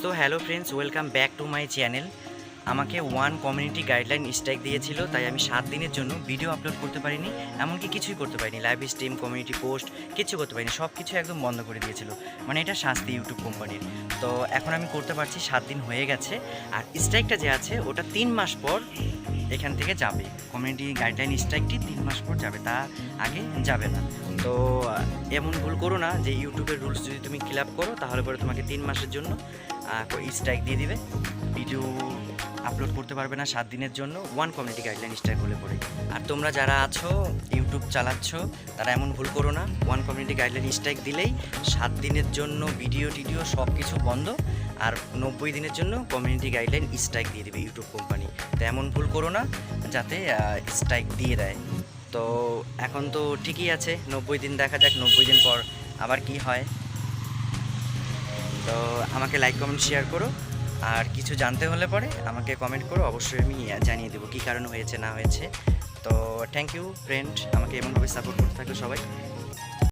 So hello friends welcome back to my channel আমাকে one community guideline strike দিয়েছিল, তাই আমি সাত দিনের জন্য ভিডিও আপলোড করতে পারিনি, এমনকি কিছুই করতে পারিনি। লাইভ স্ট্রিম কমিউনিটি পোস্ট কিছু করতে পারিনি সব কিছু একদম বন্ধ করে দিয়েছিল। মানে এটা শাস্তি ইউটিউব কোম্পানির তো এখন আমি করতে পারছি, সাত দিন হয়ে গেছে। আর স্ট্রাইকটা যে আছে, ওটা তিন মাস পর এখান থেকে যাবে। কমিউনিটি গাইডলাইন স্ট্রাইকটি তিন মাস পর যাবে তা আগে যাবে না। তো এমন ভুল করো না যে ইউটিউবের রুলস যদি তুমি ক্লিয়ার করো, তাহলে পরে তোমাকে তিন মাসের জন্য স্ট্রাইক দিয়ে দিবে। ভিডিও আপলোড করতে পারবে না সাত দিনের জন্য ওয়ান কমিউনিটি গাইডলাইন স্ট্রাইক হলে পরে আর তোমরা যারা আছো ইউটিউব চালাচ্ছ, তারা এমন ভুল করো না। ওয়ান কমিউনিটি গাইডলাইন স্ট্রাইক দিলেই সাত দিনের জন্য ভিডিও টিডিও সব কিছু বন্ধ, আর নব্বই দিনের জন্য কমিউনিটি গাইডলাইন স্ট্রাইক দিয়ে দেবে ইউটিউব কোম্পানি তো এমন ভুল করো না, যাতে স্ট্রাইক দিয়ে দেয়। তো এখন তো ঠিকই আছে, নব্বই দিন দেখা যাক, নব্বই দিন পর আবার কি হয়। তো আমাকে লাইক কমেন্ট শেয়ার করো। আর কিছু জানতে হলে পরে আমাকে কমেন্ট করো অবশ্যই আমি জানিয়ে দেবো কী কারণ হয়েছে, না হয়েছে। তো থ্যাংক ইউ ফ্রেন্ড আমাকে এমনভাবে সাপোর্ট করতে থাকল সবাই।